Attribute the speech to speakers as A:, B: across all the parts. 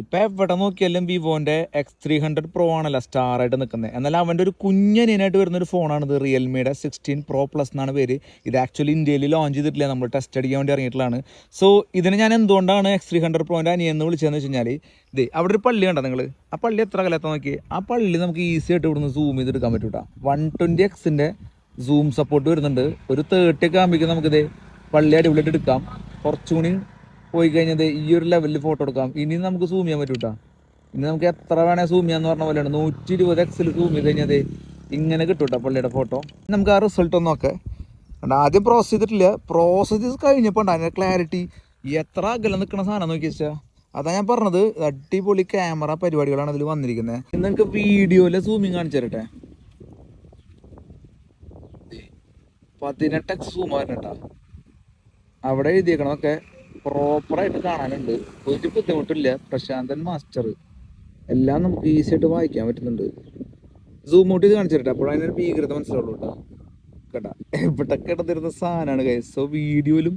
A: ഇപ്പൊ എവിടെ നോക്കിയാലും വിവോന്റെ എക്സ് ത്രീ ഹൺഡ്രഡ് പ്രോ ആണല്ലോ സ്റ്റാർ ആയിട്ട് നിൽക്കുന്നത് എന്നാൽ അവന്റെ ഒരു കുഞ്ഞനിയനായിട്ട് വരുന്ന ഒരു ഫോണാണ് ഇത് റിയൽമിയുടെ സിക്സ്റ്റീൻ പ്രോ പ്ലസ് എന്നാണ് പേര്. ഇത് ആക്ച്വലി ഇന്ത്യയിൽ ലോഞ്ച് ചെയ്തിട്ടില്ല. നമ്മൾ ടെസ്റ്റ് അടിക്കാൻ വേണ്ടി ഇറങ്ങിയിട്ടുള്ളതാണ്. സോ ഇതിനെ ഞാൻ എന്തുകൊണ്ടാണ് എക്സ് ത്രീ ഹൺഡ്രഡ് അനിയൻ എന്ന് വിളിച്ചതെന്ന് വെച്ച് കഴിഞ്ഞാൽ ഇത് അവിടെ ഒരു പള്ളി കണ്ടോ നിങ്ങൾ ആ പള്ളി എത്ര കാലത്ത് നോക്കി ആ പള്ളി നമുക്ക് ഈസി ആയിട്ട് ഇവിടുന്ന് സൂം ചെയ്ത് എടുക്കാൻ പറ്റൂട്ടാ വൺ ട്വന്റി എക്സിന്റെ സൂം സപ്പോർട്ട് വരുന്നുണ്ട്. ഒരു തേർട്ടി ഒക്കെ ആകുമ്പോഴേക്കും നമുക്കിത് പള്ളി അടിപൊളിയായിട്ട് എടുക്കാം. കുറച്ചുകൂടി പോയി കഴിഞ്ഞത് ഈ ഒരു ലെവലിൽ ഫോട്ടോ എടുക്കാം. ഇനി നമുക്ക് സൂം ചെയ്യാൻ പറ്റൂട്ടാ. ഇനി നമുക്ക് എത്ര വേണേ സൂം ചെയ്യാന്ന് പറഞ്ഞ പോലെയാണ്. നൂറ്റി ഇരുപത് എക്സിൽ സൂം ചെയ്ത് കഴിഞ്ഞത് ഇങ്ങനെ കിട്ടൂട്ടാ പള്ളിയുടെ ഫോട്ടോ നമുക്ക് ആ റിസൾട്ട് ഒന്ന് നോക്കെ. ആദ്യം പ്രോസസ് ചെയ്തിട്ടില്ല. പ്രോസസ് കഴിഞ്ഞപ്പോൾ അതിന്റെ ക്ലാരിറ്റി എത്ര അകലം നിൽക്കുന്ന സാധനം നോക്കി വെച്ചാൽ അതാ ഞാൻ പറഞ്ഞത്. അടിപൊളി ക്യാമറ പരിപാടികളാണ് അതിൽ വന്നിരിക്കുന്നത് നിങ്ങൾക്ക് വീഡിയോയിലെ സൂമിങ് കാണിച്ചു തരട്ടെ. പതിനെട്ട് എക്സ് സൂം വരണട്ടാ അവിടെ എഴുതിയേക്കണതൊക്കെ. പ്രോപ്പറായിട്ട് കാണാനുണ്ട് ഒരു ബുദ്ധിമുട്ടില്ല. പ്രശാന്തൻ മാസ്റ്റർ എല്ലാം നമുക്ക് ഈസി ആയിട്ട് വായിക്കാൻ പറ്റുന്നുണ്ട്. സൂം ഔട്ട് ചെയ്ത് കാണിച്ചു തരട്ടെ. അപ്പോൾ അതിനൊരു ഭീകരത മനസ്സിലാവുള്ളൂ കേട്ടോ. കേട്ടാ. എവിടെ കിടന്നിരുന്ന സാധനമാണ് കൈ സോ വീഡിയോയിലും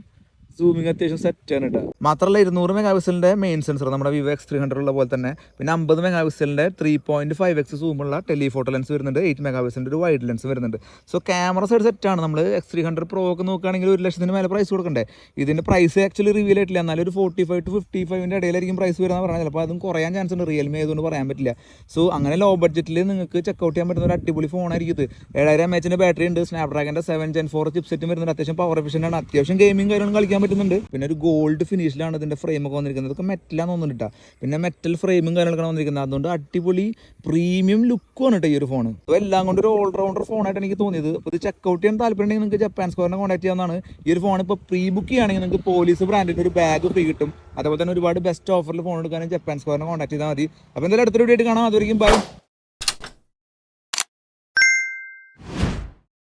A: സൂമിങ് അത്യാവശ്യം സെറ്റാണ് കേട്ടോ മാത്രമല്ല ഇരുന്നൂറ് മെഗാ പിക്സലിന്റെ മെയിൻ സെൻസർ നമ്മുടെ വിവോ എക്സ് ത്രീ ഹൺഡ്രഡ് ഉള്ള പോലെ തന്നെ. പിന്നെ അമ്പത് മെഗാ പിക്സലിന്റെ ത്രീ പോയിന്റ് ഫൈവ് എക്സ് സൂമുള്ള ടെലിഫോട്ടോ ലെൻസ് വരുന്നുണ്ട് എയ്റ്റ് മെഗാ പിക്സലിന്റെ ഒരു വൈഡ് ലെൻസ് വരുന്നുണ്ട്. സോ ക്യാമറ സൈഡ് സെറ്റ് ആണ്. നമ്മൾ എക്സ് ത്രീ ഹൺഡ്രഡ് പ്രോ ഒക്കെ നോക്കുകയാണെങ്കിൽ ഒരു ലക്ഷത്തിന് മേലെ പ്രൈസ് കൊടുക്കണ്ടേ? ഇതിന്റെ പ്രൈസ് ആക്ച്വലി റിവീൽ ആയിട്ടില്ല. എന്നാലും ഒരു ഫോർട്ടി ഫൈവ് ടു ഫിഫ്റ്റി ഫൈവിന്റെ ഇടയിലായിരിക്കും പ്രൈസ് വരുന്ന പറഞ്ഞാൽ ചിലപ്പോൾ അതും കുറയാൻ ചാൻസ് ഉണ്ട്. റിയൽമി ആയതുകൊണ്ട് പറയാൻ പറ്റില്ല. സോ അങ്ങനെ ലോ ബഡ്ജറ്റിൽ നിങ്ങൾക്ക് ചെക്കൗട്ട് ചെയ്യാൻ പറ്റുന്ന ഒരു അടിപൊളി ഫോണായിരിക്കും ഇത്. ഏഴായിരം എം എച്ചിന്റെ ബാറ്ററി ഉണ്ട്. സ്നാപ്ഡ്രാഗന്റെ സെവൻ ജെൻ ഫോർ ചിപ്സെറ്റും വരുന്നുണ്ട്. അത്യാവശ്യം പവർ എഫിഷ്യന്റ് ആണ്. അത്യാവശ്യം ഗെയിമിംഗ് കാര്യങ്ങളും കളിക്കാൻ പറ്റുന്നുണ്ട്. പിന്നെ ഒരു ഗോൾഡ് ഫിനിഷിലാണ് ഇതിന്റെ ഫ്രെയിമൊക്കെ വന്നിരിക്കുന്നത്. ഇതൊക്കെ മെറ്റലാന്ന് തോന്നുന്നുണ്ട് പിന്നെ മെറ്റൽ ഫ്രെയിമും കാര്യങ്ങളൊക്കെ വന്നിരിക്കുന്നത്. അതുകൊണ്ട് അടിപൊളി പ്രീമിയം ലുക്കുമാണ് കേട്ടോ ഈ ഒരു ഫോൺ അപ്പോൾ എല്ലാം കൊണ്ട് ഒരു ഓൾറൗണ്ടർ ഫോണായിട്ട് എനിക്ക് തോന്നിയത്. അപ്പോൾ ഇത് ചെക്കൗട്ട് ചെയ്യാൻ താല്പര്യം ഉണ്ടെങ്കിൽ നിങ്ങൾക്ക് ജപ്പാൻ സ്കോറിനെ കോൺടാക്ട് ചെയ്യാവുന്നതാണ്. ഈ ഒരു ഫോൺ ഇപ്പോൾ പ്രീ ബുക്ക് ചെയ്യുകയാണെങ്കിൽ നിങ്ങൾക്ക് പോലീസ് ബ്രാൻഡിന്റെ ഒരു ബാഗ് ഫ്രീ കിട്ടും. അതുപോലെ തന്നെ ഒരുപാട് ബെസ്റ്റ് ഓഫറിൽ ഫോൺ എടുക്കാനും ജപ്പാൻ സ്കോറിനെ കോൺടാക്ട് ചെയ്താൽ മതി. അപ്പോൾ എന്തായാലും അടുത്തൊരു വീഡിയോ ആയിട്ട് കാണാം. അതുവരെയും ബൈ